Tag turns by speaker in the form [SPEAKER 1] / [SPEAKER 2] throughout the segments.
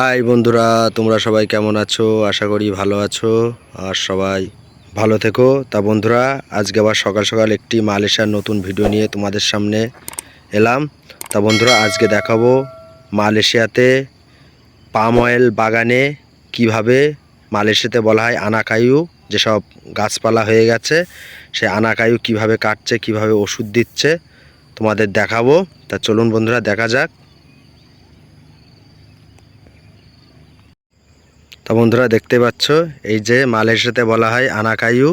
[SPEAKER 1] High বন্ধুরা, তোমরা সবাই কেমন আছো? আশা করি ভালো আছো আর সবাই ভালো থেকো। তা বন্ধুরা, আজকে আবার সকাল সকাল একটি মালয়েশিয়ার নতুন ভিডিও নিয়ে তোমাদের সামনে এলাম। তা বন্ধুরা, আজকে দেখাবো মালয়েশিয়াতে পাম অয়েল বাগানে কীভাবে মালয়েশিয়াতে বলা হয় আনাকায়ু, যেসব গাছপালা হয়ে গেছে সে আনাকায়ু কীভাবে কাটছে, কীভাবে ওষুধ দিচ্ছে, তোমাদের দেখাবো। তা চলুন বন্ধুরা, দেখা যাক। তা বন্ধুরা দেখতে পাচ্ছ, এই যে মালয়েশিয়াতে বলা হয় আনাকায়ু,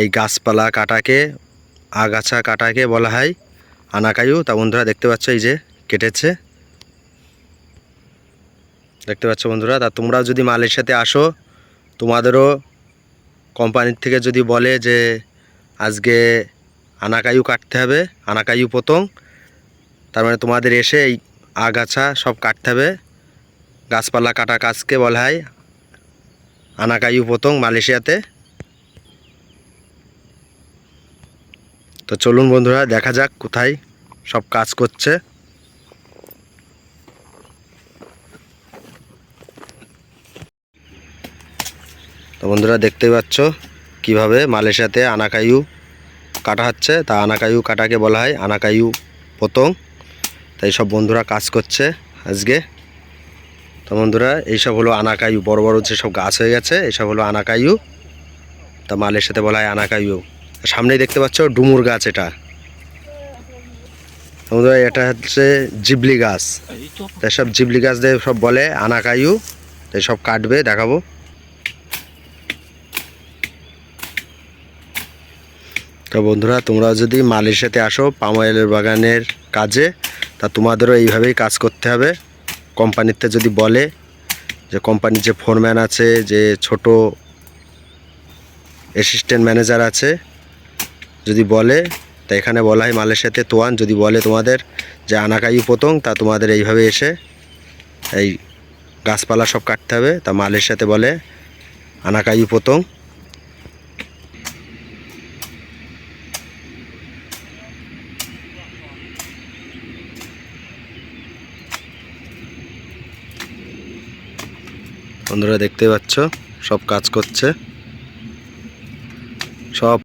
[SPEAKER 1] এই গাছপালা কাটাকে, আগাছা কাটাকে বলা হয় আনাকায়ু। তা বন্ধুরা দেখতে পাচ্ছ, এই যে কেটেছে। দেখতে পাচ্ছ বন্ধুরা, তা তোমরাও যদি মালয়েশিয়াতে আসো, তোমাদেরও কোম্পানির থেকে যদি বলে যে আজকে আনাকায়ু কাটতে হবে, আনাকায়ু পতং, তার মানে তোমাদের এসে এই আগাছা সব কাটতে হবে। গাছপালা কাটা কাজকে বলা হয় আনাকায়ু পতং মালয়েশিয়াতে। তো চলুন বন্ধুরা, দেখা যাক কোথায় সব কাজ করছে। তো বন্ধুরা দেখতে পাচ্ছ কীভাবে মালয়েশিয়াতে আনাকায়ু কাটা হচ্ছে। তা আনাকায়ু কাটাকে বলা হয় আনাকায়ু পতং তাই সব বন্ধুরা কাজ করছে আজকে। তো বন্ধুরা, এইসব হলো আনাকায়ু। বড় বড় যেসব গাছ হয়ে গেছে এসব হলো আনাকায়ু। তা মালের সাথে বলা হয় আনাকায়ু। সামনেই দেখতে পাচ্ছ ডুমুর গাছ এটা। বন্ধুরা, এটা হচ্ছে জিবলি গাছ। তো সব জিবলি গাছ দিয়ে সব বলে আনাকায়ু। তাই সব কাটবে, দেখাবো। তো বন্ধুরা, তোমরা যদি মালয়েশিয়াতে আসো পাম বাগানের কাজে, তা তোমাদেরও এইভাবেই কাজ করতে হবে। কোম্পানিতে যদি বলে যে কোম্পানির যে ফোরম্যান আছে, যে ছোট অ্যাসিস্ট্যান্ট ম্যানেজার আছে, যদি বলে, তা এখানে বলা হয় মালয়েশিয়াতে তোয়ান, যদি বলে তোমাদের যে আনাকায়ু পতং, তা তোমাদের এইভাবে এসে এই গাছপালা সব কাটতে হবে। তা মালয়েশিয়াতে বলে আনাকায়ু পতং। বন্ধুরা দেখতে পাচ্ছ সব কাজ করছে সব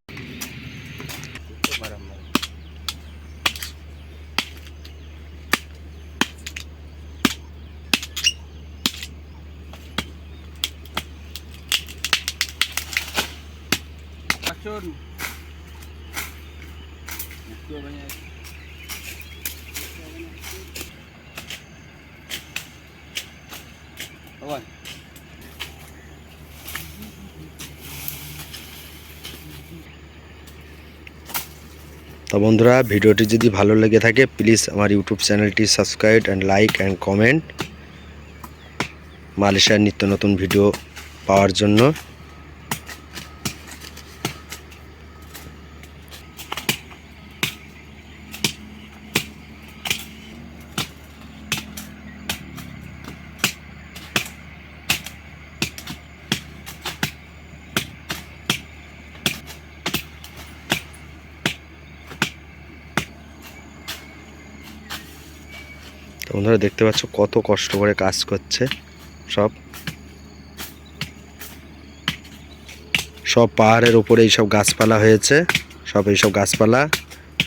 [SPEAKER 2] Racun.
[SPEAKER 1] তো বন্ধুরা, ভিডিওটি যদি ভালো লেগে থাকে প্লিজ আমার ইউটিউব চ্যানেলটি subscribe and like and comment মালয়েশিয়ার নিত্য নতুন ভিডিও পাওয়ার জন্য। বন্ধুরা দেখতে পাচ্ছ কত কষ্ট করে কাজ করছে। সব। সব পাহাড়ের উপরে এইসব গাছপালা হয়েছে। সব এইসব গাছপালা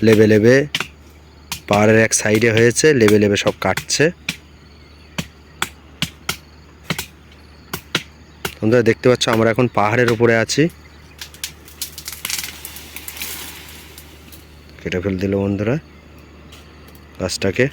[SPEAKER 1] লেবে লেবে পাহাড়ের এক সাইডে হয়েছে, লেবে লেবে সব কাটছে। বন্ধুরা দেখতে পাচ্ছ আমরা এখন পাহাড়ের উপরে আছি। কেটে ফেল দিল বন্ধুরা গাছটাকে।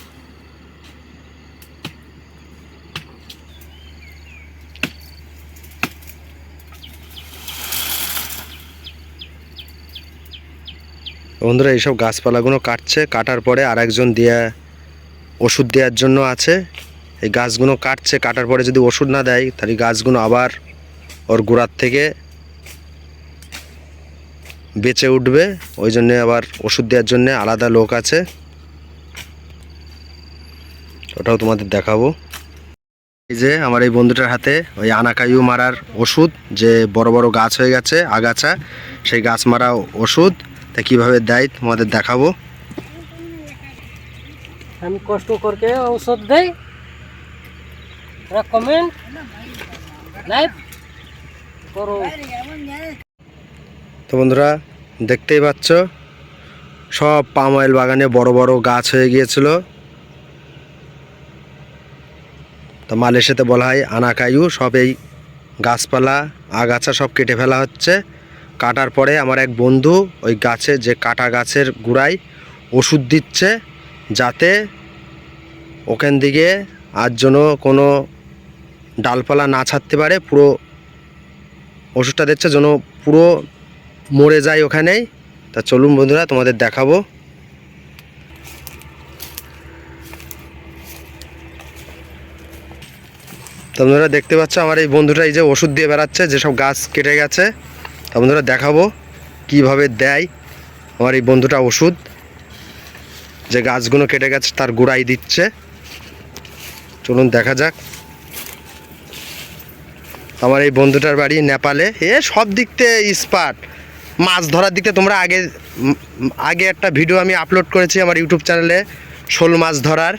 [SPEAKER 1] বন্ধুরা, এইসব গাছপালাগুলো কাটছে। কাটার পরে আরেকজন দিয়ে ওষুধ দেওয়ার জন্য আছে। এই গাছগুলো কাটছে। কাটার পরে যদি ওষুধ না দেয়, তাহলে গাছগুলো আবার ওর গোড়ার থেকে বেঁচে উঠবে। ওই জন্যে আবার ওষুধ দেওয়ার জন্য আলাদা লোক আছে। ওটাও তোমাদের দেখাবো। এই যে আমার এই বন্ধুটার হাতে ওই আনাকায়ু মারার ওষুধ, যে বড় বড় গাছ হয়ে গেছে, আগাছা, সেই গাছ মারা ওষুধ। তা কীভাবে দেয় তোমাদের দেখাবো।
[SPEAKER 3] আমি কষ্ট করকে ঔষধ দেই। কমেন্ট লাইভ করো।
[SPEAKER 1] তো বন্ধুরা দেখতেই পাচ্ছ সব পাম অয়েল বাগানে বড় বড় গাছ হয়ে গিয়েছিল। তো মালয়েশিয়াতে বলা হয় আনাকায়ু সব এই গাছপালা আগাছা সব কেটে ফেলা হচ্ছে। কাটার পরে আমার এক বন্ধু ওই গাছে যে কাটা গাছের গুড়ায় ওষুধ দিচ্ছে যাতে ওখান দিকে আর জন্য কোনো ডালপালা না ছাড়তে পারে, পুরো ওষুধটা দিচ্ছে যেন পুরো মরে যায় ওখানেই। তা চলুন বন্ধুরা, তোমাদের দেখাবো। তো বন্ধুরা, দেখতে পাচ্ছ আমার এই বন্ধুটা এই যে ওষুধ দিয়ে বেড়াচ্ছে, যেসব গাছ কেটে গেছে। বন্ধুরা দেখাবো কীভাবে দেয় আমার এই বন্ধুটা ওষুধ। যে গাছগুলো কেটে গেছে, তার গোড়াই দিচ্ছে। চলুন দেখা যাক। আমার এই বন্ধুটার বাড়ি নেপালে। এ সব দিক থেকে মাছ ধরার দিকে তোমরা আগে আগে একটা ভিডিও আমি আপলোড করেছি আমার ইউটিউব চ্যানেলে, শোল মাছ ধরার।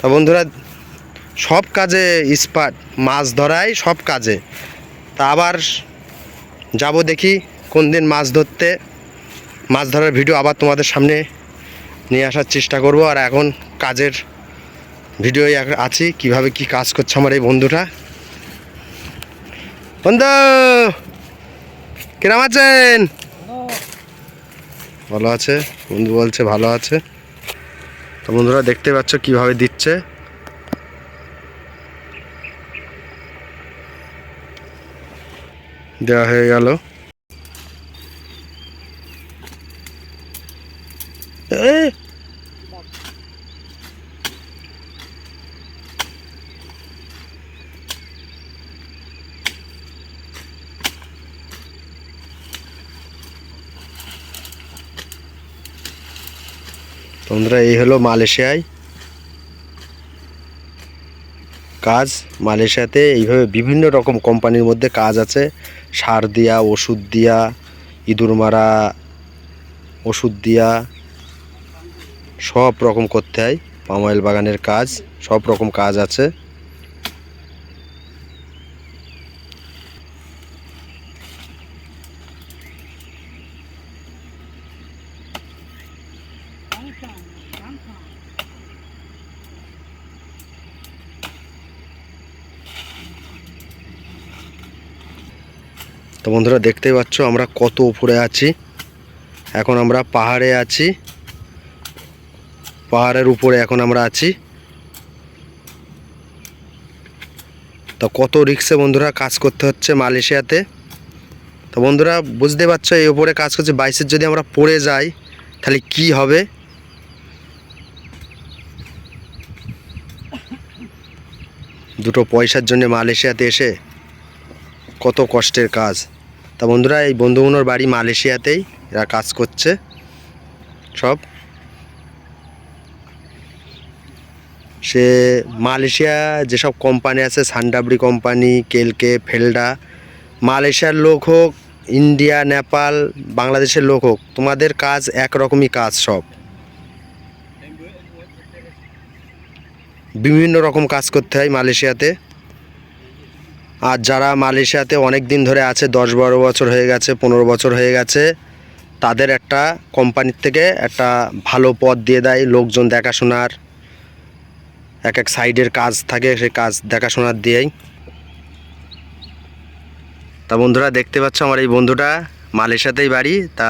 [SPEAKER 1] তা বন্ধুরা, সব কাজে স্পাট মাছ ধরাই সব কাজে। তা আবার যাব দেখি কোন দিন মাছ ধরতে। মাছ ধরার ভিডিও আবার তোমাদের সামনে নিয়ে আসার চেষ্টা করব। আর এখন কাজের ভিডিও আছি, কীভাবে কি কাজ করছে আমার এই বন্ধুটা। বন্ধু, কিরম আছেন? ভালো আছে, বন্ধু বলছে ভালো আছে। তো বন্ধুরা দেখতে পাচ্ছ কীভাবে দিচ্ছে। দেওয়া হয়ে গেল। বন্ধুরা এই হলো মালয়েশিয়ায়। কাজ, মালয়েশিয়াতে এইভাবে বিভিন্ন রকম কোম্পানির মধ্যে কাজ আছে। সার দিয়া, ওষুধ দিয়া, ইঁদুর মারা, ওষুধ দিয়া, সব রকম করতে হয়। পাম অয়েল বাগানের কাজ, সব রকম কাজ আছে। তো বন্ধুরা দেখতেই পাচ্ছ আমরা কত উপরে আছি। এখন আমরা পাহাড়ে আছি। পাহাড়ের উপরে এখন আমরা আছি। তো কত রিক্সে বন্ধুরা কাজ করতে হচ্ছে মালয়েশিয়াতে? তো বন্ধুরা বুঝতে পারছ এই উপরে কাজ করছে, বাইশের যদি আমরা পড়ে যাই, তাহলে কি হবে? দুটো পয়সার জন্য মালয়েশিয়াতে এসে কত কষ্টের কাজ। তা বন্ধুরা, এই বন্ধুগুলোর বাড়ি মালয়েশিয়াতেই এরা কাজ করছে। সব। সে মালয়েশিয়া যেসব কোম্পানি আছে, সান্ডাবরি কোম্পানি, কেলকে, ফেলডা, মালয়েশিয়ার লোক হোক, ইন্ডিয়া, নেপাল, বাংলাদেশের লোক হোক, তোমাদের কাজ একরকমই কাজ সব। বিভিন্ন রকম কাজ করতে হয় মালয়েশিয়াতে। আর যারা মালয়েশিয়াতে অনেক দিন ধরে আছে, দশ বারো বছর হয়ে গেছে, পনেরো বছর হয়ে গেছে, তাদের একটা কোম্পানির থেকে একটা ভালো পদ দিয়ে দেয় লোকজন দেখাশোনার। এক এক সাইডের কাজ থাকে, সেই কাজ দেখাশোনার দিয়েই। তা বন্ধুরা, দেখতে পাচ্ছ আমার এই বন্ধুটা মালয়েশিয়াতেই বাড়ি। তা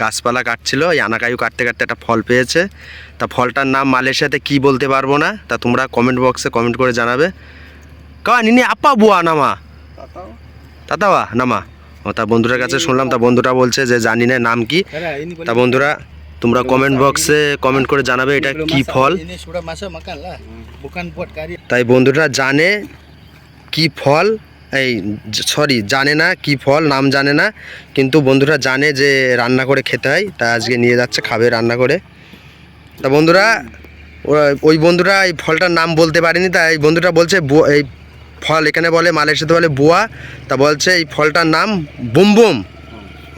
[SPEAKER 1] গাছপালা কাটছিল, এই আনাকায়ু কাটতে কাটতে একটা ফল পেয়েছে। তা ফলটার নাম মালয়েশিয়াতে কি বলতে পারব না, তা তোমরা কমেন্ট বক্সে কমেন্ট করে জানাবে। কা নিনি আপা বুয়া নামা. তাতাওয়া নামা। ও তা বন্ধুটার কাছে শুনলাম তা বন্ধুটা বলছে যে জানি না নাম কি। তা বন্ধুরা তোমরা কমেন্ট বক্সে কমেন্ট করে জানাবে এটা কি ফল. তাই বন্ধুরা জানে কি ফল এই সরি জানে না কি ফল নাম জানে না কিন্তু বন্ধুরা জানে যে রান্না করে খেতে হয় তা আজকে নিয়ে যাচ্ছে খাবে রান্না করে। তা বন্ধুরা ওই বন্ধুরা এই ফলটার নাম বলতে পারেনি তা এই বন্ধুটা বলছে এই ফল এখানে বলে, মালয়েশিয়াতে বলে বুয়া, তা বলছে এই ফলটার নাম বুম বুম।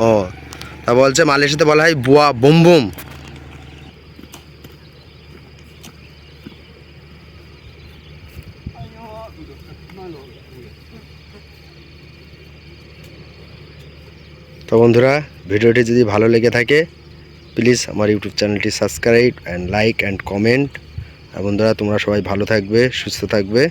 [SPEAKER 1] ও, তা বলছে মালয়েশিয়াতে বলা হয় বুয়া বুম বুম। তো বন্ধুরা, ভিডিওটি যদি ভালো লেগে থাকে, প্লিজ আমার ইউটিউব চ্যানেলটি subscribe and like and comment আর বন্ধুরা, তোমরা সবাই ভালো থাকবে, সুস্থ থাকবে।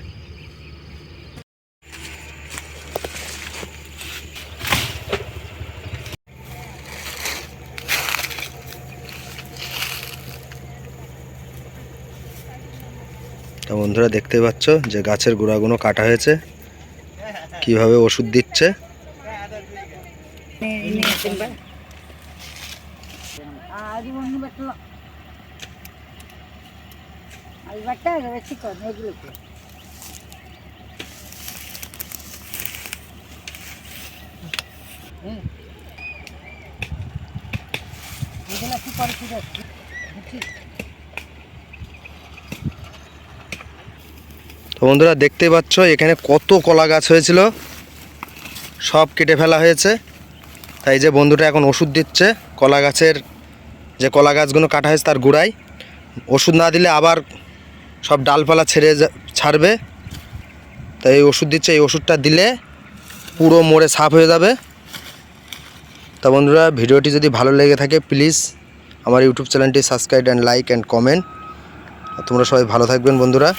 [SPEAKER 1] বন্ধুরা দেখতে পাচ্ছ যে গাছের গুড়াগুলো কাটা হয়েছে। কীভাবে ওষুধ দিচ্ছে? তো বন্ধুরা দেখতে পাচ্ছ, এখানে কত কলা গাছ হয়েছিল। সব কেটে ফেলা হয়েছে। তাই যে বন্ধুটা এখন ওষুধ দিচ্ছে, কলা গাছের যে কলা গাছগুলো কাটা হয়েছে তার গোড়ায়। ওষুধ না দিলে আবার সব ডালপালা ছেড়ে ছাড়বে। তাই এই ওষুধ দিচ্ছে, এই ওষুধটা দিলে পুরো মোড়ে সাফ হয়ে যাবে। তা বন্ধুরা, ভিডিওটি যদি ভালো লেগে থাকে, প্লিজ আমার ইউটিউব চ্যানেলটি subscribe and like and comment. তোমরা সবাই ভালো থাকবেন বন্ধুরা।